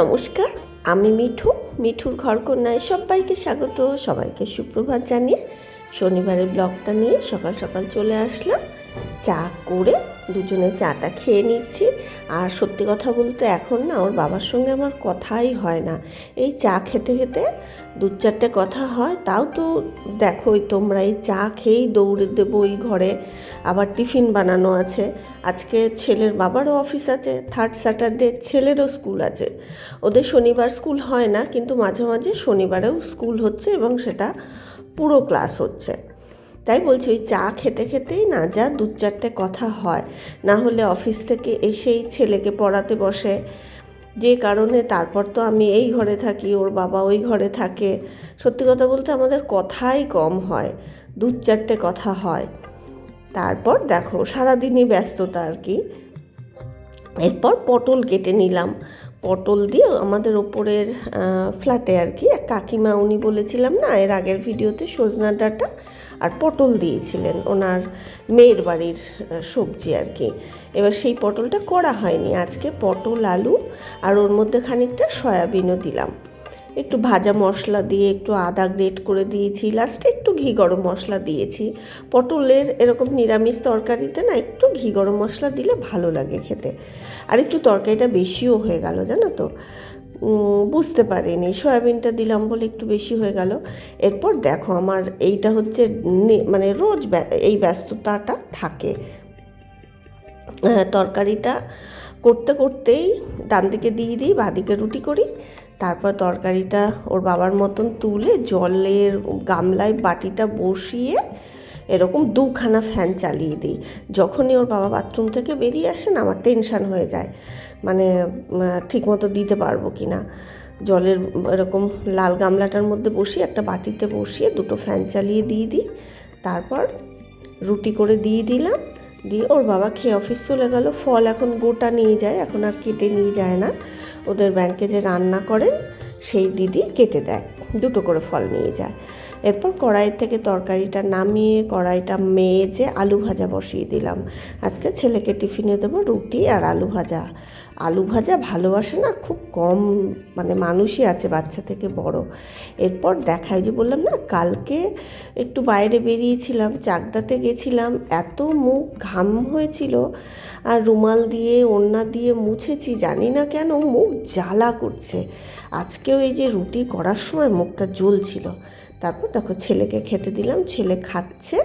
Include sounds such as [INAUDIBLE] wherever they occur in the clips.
নমস্কার, আমি মিঠু, মিঠুর ঘরকন্যায় সবাইকে স্বাগত, সবাইকে সুপ্রভাত জানিয়ে শনিবারের ব্লগটা নিয়ে সকাল সকাল চলে আসলাম। চা করে দুজনে চাটা খেয়ে নিচ্ছি। আর সত্যি কথা বলতে এখন না ওর বাবার সঙ্গে আমার কথাই হয় না। এই চা খেতে খেতে দু চারটে কথা হয়, তাও তো দেখোই তোমরা এই চা খেয়েই দৌড়ে দেবো ওই ঘরে। আবার টিফিন বানানো আছে। আজকে ছেলের বাবারও অফিস আছে, থার্ড স্যাটারডে ছেলেরও স্কুল আছে। ওদের শনিবার স্কুল হয় না, কিন্তু মাঝে মাঝে শনিবারেও স্কুল হচ্ছে এবং সেটা পুরো ক্লাস হচ্ছে। তাই বলছি ওই চা খেতে খেতেই না যা দু চারটে কথা হয়। না হলে অফিস থেকে এসেই ছেলেকে পড়াতে বসে। যে কারণে তারপর তো আমি এই ঘরে থাকি, ওর বাবা ওই ঘরে থাকে। সত্যি কথা বলতে আমাদের কথাই কম হয়, দু চারটে কথা হয়। তারপর দেখো, সারাদিনই ব্যস্ততা আর কি। এরপর পটল কেটে নিলাম। পটল দিয়ে আমাদের ওপরের ফ্ল্যাটে আর কি, কাকিমা উনি বলেছিলাম না, এর আগের ভিডিওতে সজনা ডাটা আর পটল দিয়েছিলেন, ওনার মেয়ের বাড়ির সবজি আর কি। এবার সেই পটলটা করা হয়নি, আজকে পটল, আলু আর ওর মধ্যে খানিকটা সয়াবিনও দিলাম। একটু ভাজা মশলা দিয়ে একটু আদা গ্রেট করে দিয়েছি। লাস্টে একটু ঘি গরম মশলা দিয়েছি। পটলের এরকম নিরামিষ তরকারিতে না একটু ঘি গরম মশলা দিলে ভালো লাগে খেতে। আর একটু তরকারিটা বেশিও হয়ে গেল, জানো তো? বুঝতে পারিনি। সয়াবিনটা দিলাম বলে একটু বেশি হয়ে গেল। এরপর দেখো আমার এইটা হচ্ছে মানে রোজ এই ব্যস্ততাটা থাকে। তরকারিটা করতে করতেই ডান দিকে দিয়ে দিই বাঁদিকে রুটি করি। তারপর তরকারিটা ওর বাবার মতন তুলে জলের গামলায় বাটিটা বসিয়ে এরকম দুখানা ফ্যান চালিয়ে দিই। যখনই ওর বাবা বাথরুম থেকে বেরিয়ে আসেন আমার টেনশান হয়ে যায়। মানে ঠিক মতো দিতে পারব কি না? জলের এরকম লাল গামলাটার মধ্যে বসিয়ে একটা বাটিতে বসিয়ে দুটো ফ্যান চালিয়ে দিয়ে দিই। তারপর রুটি করে দিয়ে দিলাম। দিয়ে ওর বাবা খেয়ে অফিস চলে গেল। ফল এখন গোটা নিয়ে যায়, এখন আর কেটে নিয়ে যায় না। ওদের ব্যাংকে যে রান্না করেন সেই দিদি কেটে দেয় দুটো করে ফল নিয়ে যায়। এরপর কড়াই থেকে তরকারিটা নামিয়ে কড়াইটা মেজে আলু ভাজা বসিয়ে দিলাম। আজকে ছেলেকে টিফিনে দেবো রুটি আর আলু ভাজা। আলু ভাজা ভালোবাসে না, খুব কম মানে মানুষই আছে বাচ্চা থেকে বড়। এরপর দেখাই যে বললাম না, কালকে একটু বাইরে বেরিয়েছিলাম, চাকদাতে গেছিলাম, এত মুখ ঘাম হয়েছিল। আর রুমাল দিয়ে, ওড়না দিয়ে মুছেছি, জানি না কেন মুখ জ্বালা করছে। আজকেও এই যে রুটি করার সময় মুখটা জ্বলছিল। তারপর দেখো ছেলেকে খেতে দিলাম। ছেলে খাচ্ছে।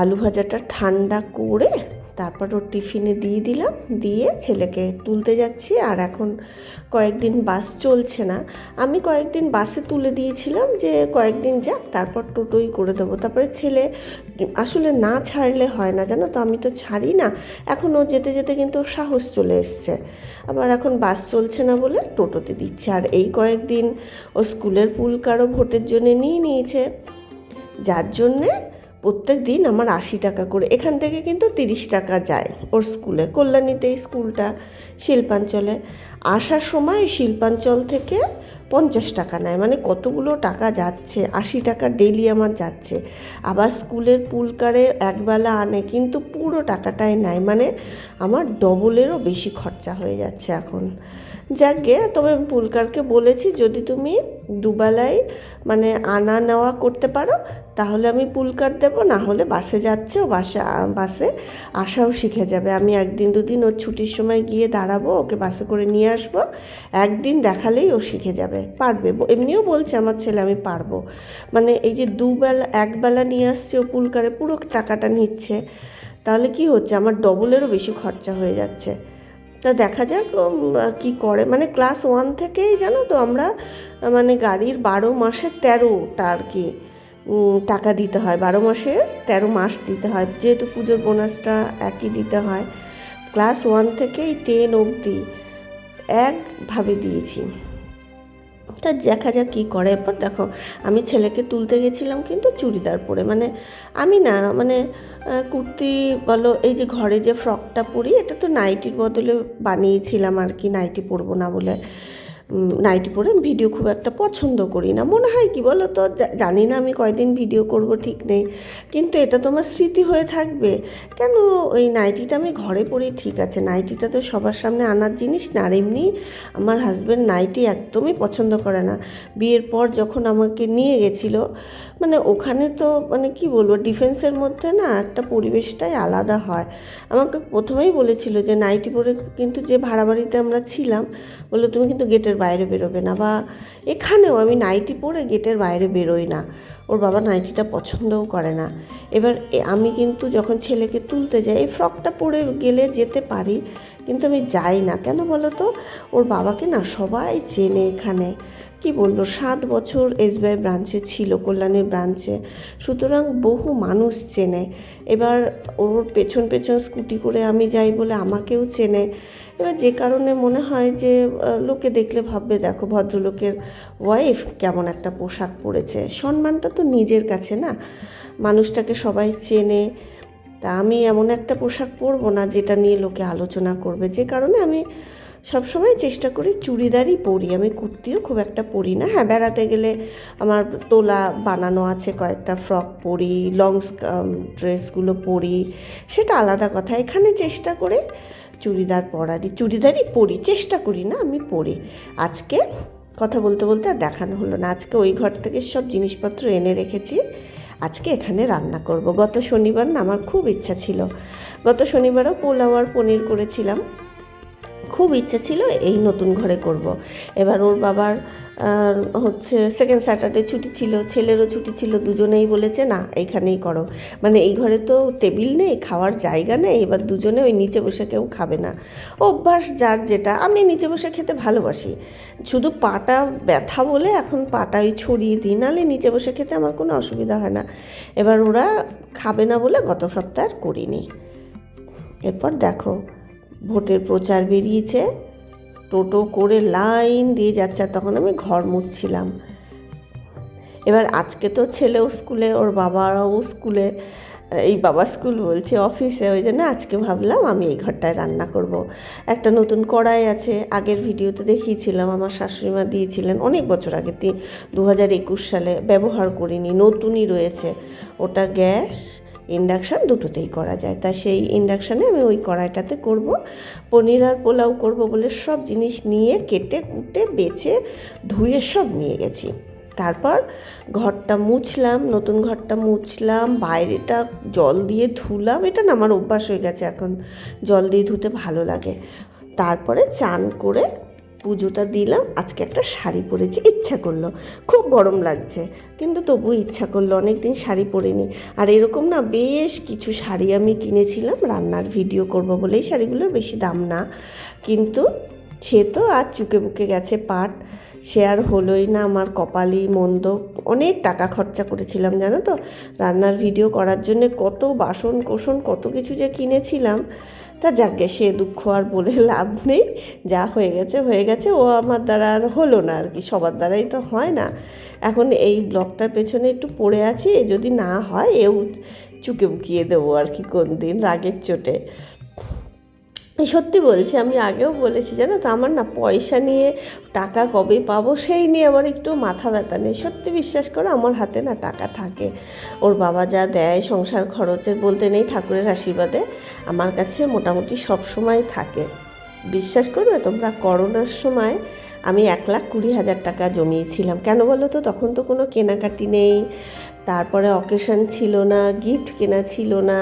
আলু ভাজাটা ঠান্ডা করে তারপর ওর টিফিনে দিয়ে দিলাম, দিয়ে ছেলেকে তুলতে যাচ্ছি আর এখন কয়েকদিন বাস চলছে না। আমি কয়েকদিন বাসে তুলে দিয়েছিলাম যে কয়েকদিন যাক, তারপর টোটোই করে দেবো। তারপরে ছেলে আসলে না ছাড়লে হয় না, জানো তো? আমি তো ছাড়ি না। এখন ও যেতে যেতে কিন্তু সাহস চলে এসছে। আবার এখন বাস চলছে না বলে টোটোতে দিচ্ছে। আর এই কয়েকদিন ও স্কুলের পুলকারও ভোটের জন্য নিয়ে নিয়েছে। যার জন্যে প্রত্যেক দিন আমার আশি টাকা করে, এখান থেকে কিন্তু তিরিশ টাকা যায় ওর স্কুলে। কল্যাণীতেই স্কুলটা শিল্পাঞ্চলে। আসার সময় শিল্পাঞ্চল থেকে পঞ্চাশ টাকা নেয় মানে কতগুলো টাকা যাচ্ছে, আশি টাকা ডেলি আমার যাচ্ছে। আবার স্কুলের পুলকারে একবেলা আনে, কিন্তু পুরো টাকাটাই নেয় মানে আমার ডবলেরও বেশি খরচা হয়ে যাচ্ছে এখন। যাকে, তবে পুলকারকে বলেছি, যদি তুমি দুবেলায় মানে আনা নেওয়া করতে পারো, তাহলে আমি পুলকার দেবো, না হলে বাসে যাচ্ছে, ও বাসে বাসে আসাও শিখে যাবে। আমি একদিন, দুদিন ওর ছুটির সময় গিয়ে দাঁড়াবো, ওকে বাসে করে নিয়ে আসব, একদিন দেখালেই ও শিখে যাবে, পারবে। এমনিও বলছে আমার ছেলে, আমি পারব। মানে এই যে দুবেলা, একবেলা নিয়ে আসছে ও পুলকারে, পুরো টাকাটা নিচ্ছে, তাহলে কি হচ্ছে? আমার ডবলেরও বেশি খরচা হয়ে যাচ্ছে। তা দেখা যাক কি করে। মানে ক্লাস ওয়ান থেকেই জানো তো আমরা মানে গাড়ির বারো মাসে তেরোটা আর কি টাকা দিতে হয়। বারো মাসে তেরো মাস দিতে হয়। যেহেতু পুজোর বোনাসটা একই দিতে হয়। ক্লাস ওয়ান থেকেই টেন অবধি একভাবে দিয়েছি। তা দেখা যাক কী করে। এরপর দেখো, আমি ছেলেকে তুলতে গেছিলাম কিন্তু চুড়িদার পরে। মানে আমি না মানে কুর্তি বলো, এই যে ঘরে যে ফ্রকটা পরি, এটা তো নাইটির বদলে বানিয়েছিলাম আর কি, নাইটি পরবো না বলে। নাইটি পরে ভিডিও খুব একটা পছন্দ করি না। মনে হয় কি বলো তো জানি না আমি কয়দিন ভিডিও করব, ঠিক নেই। কিন্তু এটা তোমার স্মৃতি হয়ে থাকবে। কেন ওই নাইটিটা আমি ঘরে পরি ঠিক আছে। নাইটিটা তো সবার সামনে আনার জিনিস না। আর এমনি আমার হাজব্যান্ড নাইটি একদমই পছন্দ করে না। বিয়ের পর যখন আমাকে নিয়ে গেছিল মানে ওখানে তো মানে কি বলব ডিফেন্সের মধ্যে না একটা পরিবেশটাই আলাদা হয়। আমাকে প্রথমেই বলেছিল যে নাইটি পরে কিন্তু যে ভাড়া বাড়িতে আমরা ছিলাম, বলল, তুমি কিন্তু গেটের বাইরে বেরোবে না বা এখানেও আমি নাইটি পরে গেটের বাইরে বেরোই না। ওর বাবা নাইটিটা পছন্দও করে না। এবার আমি কিন্তু যখন ছেলেকে তুলতে যাই, এই ফ্রকটা পরে গেলে যেতে পারি, কিন্তু আমি যাই না। কেন বলো তো? ওর বাবাকে না সবাই চেনে এখানে। কি বলব সাত বছর এসবিআই ব্রাঞ্চে ছিল, কল্যাণের ব্রাঞ্চে সুতরাং বহু মানুষ চেনে। এবার ওর পেছন পেছন স্কুটি করে আমি যাই বলে আমাকেও চেনে। এবার যে কারণে মনে হয় যে লোকে দেখলে ভাববে, দেখো, ভদ্রলোকের ওয়াইফ কেমন একটা পোশাক পরেছে। সম্মানটা তো নিজের কাছে না। মানুষটাকে সবাই চেনে। তা আমি এমন একটা পোশাক পরবো না যেটা নিয়ে লোকে আলোচনা করবে। যে কারণে আমি সবসময় চেষ্টা করি চুড়িদারই পরি। আমি কুর্তিও খুব একটা পরি না। হ্যাঁ বেড়াতে গেলে আমার তোলা বানানো আছে, কয়েকটা ফ্রক পরি, লং ড্রেসগুলো পরি, সেটা আলাদা কথা। এখানে চেষ্টা করে চুড়িদার পরারই, চুড়িদারই পরি, চেষ্টা করি না, আমি পরি। আজকে কথা বলতে বলতে আর দেখানো হলো না। আজকে ওই ঘর থেকে সব জিনিসপত্র এনে রেখেছি। আজকে এখানে রান্না করব। গত শনিবার না আমার খুব ইচ্ছা ছিল। গত শনিবারও পোলাও আর পনির করেছিলাম। খুব ইচ্ছে ছিল এই নতুন ঘরে করব। এবার ওর বাবার হচ্ছে সেকেন্ড স্যাটারডে ছুটি ছিল, ছেলেরও ছুটি ছিল, দুজনেই বলেছে, না, এইখানেই করো। মানে এই ঘরে তো টেবিল নেই, খাওয়ার জায়গা নেই, এবার দুজনে ওই নিচে বসে কেউ খাবে না। অভ্যাস যার যেটা, আমি নিচে বসে খেতে ভালোবাসি। শুধু পাটা ব্যথা বলে এখন পাটা ওই ছড়িয়ে দিই নাহলে নিচে বসে খেতে আমার কোনো অসুবিধা হয় না। এবার ওরা খাবে না বলে গত সপ্তাহ আর করিনি। এরপর দেখো ভোটের প্রচার বেরিয়েছে। টোটো করে লাইন দিয়ে যাচ্ছে আর তখন আমি ঘর মুছছিলাম। এবার আজকে তো ছেলেও স্কুলে, ওর বাবাও স্কুলে, এই বাবা স্কুল বলছে অফিসে, ওই জন্য আজকে ভাবলাম আমি এই ঘরটায় রান্না করব। একটা নতুন কড়াই আছে, আগের ভিডিওতে দেখিয়েছিলাম, আমার শাশুড়িমা দিয়েছিলেন, অনেক বছর আগে দু হাজার একুশ সালে, ব্যবহার করিনি, নতুনই রয়েছে। ওটা গ্যাস ইন্ডাকশান দুটোতেই করা যায়। তা সেই ইন্ডাকশানে আমি ওই কড়াইটাতে করব। পনির আর পোলাও করব বলে সব জিনিস নিয়ে কেটে, কুটে, বেছে, ধুয়ে সব নিয়ে গেছি। তারপর ঘরটা মুছলাম, নতুন ঘরটা মুছলাম, বাইরেটা জল দিয়ে ধুলাম। এটা না আমার অভ্যাস হয়ে গেছে এখন, জল দিয়ে ধুতে ভালো লাগে। তারপরে চান করে পুজোটা দিলাম, আজকে একটা শাড়ি পরেছি, ইচ্ছা করল। খুব গরম লাগছে, কিন্তু তবু ইচ্ছা করল অনেক দিন শাড়ি পরিনি। আর এরকম না, বেশ কিছু শাড়ি আমি কিনেছিলাম, রান্নার ভিডিও করব বলেই শাড়িগুলোর বেশি দাম না। কিন্তু সে তো আর চুকে বুকে গেছে পাট, সে আর হলোই না আমার কপালই মন্দ। অনেক টাকা খরচা করেছিলাম, জানো তো? রান্নার ভিডিও করার জন্য কত বাসন কোসন কত কিছু যে কিনেছিলাম। তা যাকে সে দুঃখ আর বলে [LAUGHS] লাভ নেই। যা হয়ে গেছে হয়ে গেছে। ও আমার দ্বারা আর হলো না আর কি, সবার দ্বারাই তো হয় না। এখন এই ব্লগটার পেছনে একটু পড়ে আছি, যদি না হয় এও চুকে বুকিয়ে দেবো আর কি কোন দিন রাগের চোটে। সত্যি বলছি, আমি আগেও বলেছি, জানো তো, আমার না পয়সা নিয়ে টাকা কবে পাবো সেই নিয়ে আমার একটু মাথা ব্যথা নেই। সত্যি বিশ্বাস করো, আমার হাতে না টাকা থাকে। ওর বাবা যা দেয়, সংসার খরচের বলতে নেই, ঠাকুরের আশীর্বাদে আমার কাছে মোটামুটি সব সময় থাকে। বিশ্বাস করবে, তোমরা করোনার সময় আমি এক লাখ কুড়ি হাজার টাকা জমিয়েছিলাম। কেন বলো তো, তখন তো কোনো কেনাকাটি নেই, তারপরে অকেশন ছিল না, গিফট কেনা ছিল না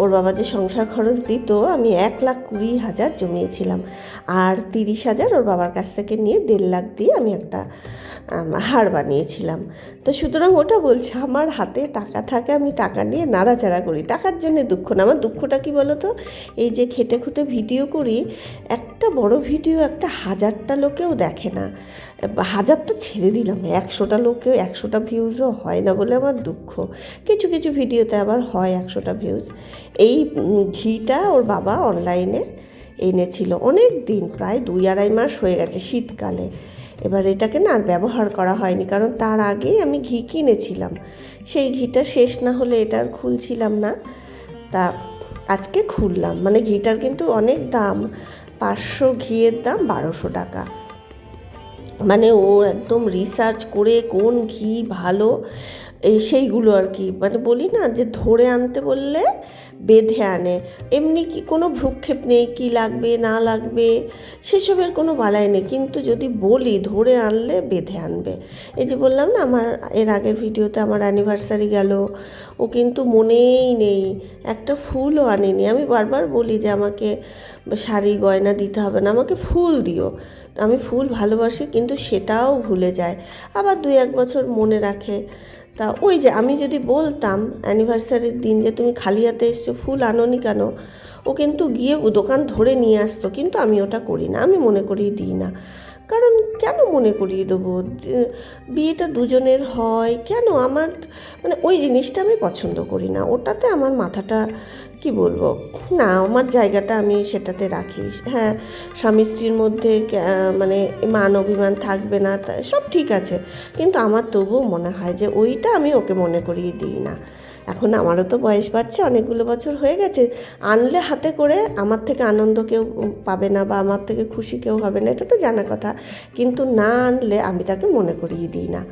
ওর বাবা যে সংসার খরচ দিত, আমি এক লাখ কুড়ি হাজার জমিয়েছিলাম। আর তিরিশ হাজার ওর বাবার কাছ থেকে নিয়ে দেড় লাখ দিয়ে আমি একটা হার বানিয়েছিলাম। তো সুতরাং ওটা বলছে, আমার হাতে টাকা থাকে, আমি টাকা নিয়ে নাড়াচাড়া করি। টাকার জন্য দুঃখ না। আমার দুঃখটা কি বলো তো এই যে খেটে খুঁটে ভিডিও করি, একটা বড় ভিডিও একটা হাজারটা লোকেও দেখে না। হাজার তো ছেড়ে দিলাম, একশোটা লোকেও একশোটা ভিউজও হয় না বলে আমার দুঃখ। কিছু কিছু ভিডিওতে আবার হয় একশোটা ভিউজ এই ঘিটা ওর বাবা অনলাইনে এনেছিল অনেক দিন, প্রায় দুই আড়াই মাস হয়ে গেছে শীতকালে। এবার এটাকে না আর ব্যবহার করা হয়নি, কারণ তার আগেই আমি ঘি কিনেছিলাম। সেই ঘিটা শেষ না হলে এটা আর খুলছিলাম না। তা আজকে খুললাম মানে ঘিটার কিন্তু অনেক দাম, পাঁচশো ঘিয়ের দাম বারোশো টাকা। মানে ও একদম রিসার্চ করে কোন ঘি ভালো সেইগুলো আর কি। মানে বলি না যে ধরে আনতে বললে বেঁধে আনে। এমনি কি কোনো ভ্রুক্ষেপ নেই? কি লাগবে, না লাগবে? সেসবের কোনো বালাই নেই। কিন্তু যদি বলি, ধরে আনলে বেঁধে আনবে। এই যে বললাম না, আমার এর আগের ভিডিওতে আমার অ্যানিভার্সারি গেল। ও কিন্তু মনেই নেই। একটা ফুলও আনেনি। আমি বারবার বলি যে আমাকে শাড়ি, গয়না দিতে হবে না। আমাকে ফুল দিও। আমি ফুল ভালোবাসি, কিন্তু সেটাও ভুলে যায়। আবার দুই এক বছর মনে রাখে। তা ওই যে আমি যদি বলতাম অ্যানিভার্সারির দিন যে তুমি খালি হাতে এসছো, ফুল আনোনি কেন? ও কিন্তু গিয়ে দোকান ধরে নিয়ে আসতো, কিন্তু আমি ওটা করি না, আমি মনে করি দিই না। কারণ কেন মনে করিয়ে দেবো? বিয়েটা দুজনের হয়, কেন? আমার মানে ওই জিনিসটা আমি পছন্দ করি না। ওটাতে আমার মাথাটা, কি বলব? না, আমার জায়গাটা আমি সেটাতে রাখি। হ্যাঁ স্বামী স্ত্রীর মধ্যে মানে মান অভিমান থাকবে না সব ঠিক আছে। কিন্তু আমার তবুও মনে হয় যে ওইটা আমি ওকে মনে করিয়ে দিই না। এখন আমারও তো বয়স বাড়ছে, অনেকগুলো বছর হয়ে গেছে। আনলে হাতে করে আমার থেকে আনন্দ কেউ পাবে না বা আমার থেকে খুশি কেউ হবে না, এটা তো জানা কথা। কিন্তু না আনলে আমি তাকে মনে করিয়ে দিই না।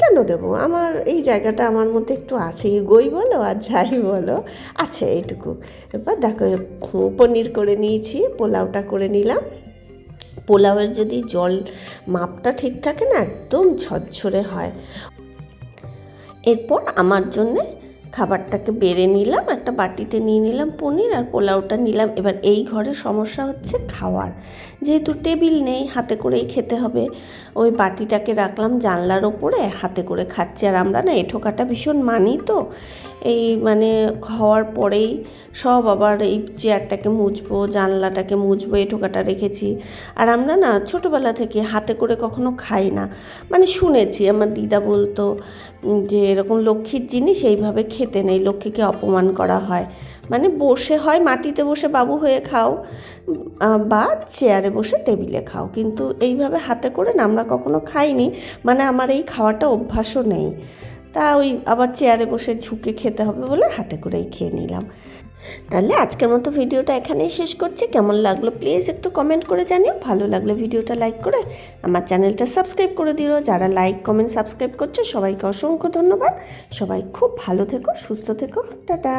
কেন দেবো? আমার এই জায়গাটা আমার মধ্যে একটু আছে। গই বলো আর যাই বলো, আছে এইটুকু। এবার দেখো, পনির করে নিয়েছি, পোলাওটা করে নিলাম। পোলাওয়ের যদি জল মাপটা ঠিক থাকে না, একদম ঝরঝরে হয়। এরপর আমার জন্যে খাবারটাকে বেড়ে নিলাম, একটা বাটিতে নিয়ে নিলাম পনির আর পোলাওটা নিলাম। এবার এই ঘরে সমস্যা হচ্ছে খাওয়ার। যেহেতু টেবিল নেই, হাতে করেই খেতে হবে। ওই বাটিটাকে রাখলাম জানলার ওপরে, হাতে করে খাচ্ছি। আর আমরা না এঠোকাটা ভীষণ মানি তো এই মানে খাওয়ার পরেই সব আবার এই চেয়ারটাকে মুছবো, জানলাটাকে মুছবো ঠোকাটা রেখেছি। আর আমরা না ছোটোবেলা থেকে হাতে করে কখনো খাই না। মানে শুনেছি, আমার দিদা বলতো যে এরকম লক্ষ্মীর জিনিস এইভাবে খেতে নেই, লক্ষ্মীকে অপমান করা হয়। মানে বসে হয়, মাটিতে বসে বাবু হয়ে খাও বা চেয়ারে বসে টেবিলে খাও। কিন্তু এইভাবে হাতে করে না, আমরা কখনো খাইনি। মানে আমার এই খাওয়াটা অভ্যাসও নেই। তা ওই আবার চেয়ারে বসে ঝুঁকে খেতে হবে বলে হাতে করেই খেয়ে নিলাম। তাহলে আজকের মতো ভিডিওটা এখানেই শেষ করছি। কেমন লাগল প্লিজ একটু কমেন্ট করে জানিও। ভালো লাগলে ভিডিওটা লাইক করে আমার চ্যানেলটা সাবস্ক্রাইব করে দিও। যারা লাইক কমেন্ট সাবস্ক্রাইব করছ, সবাইকে অসংখ্য ধন্যবাদ। সবাই খুব ভালো থেকো, সুস্থ থেকো। টাটা।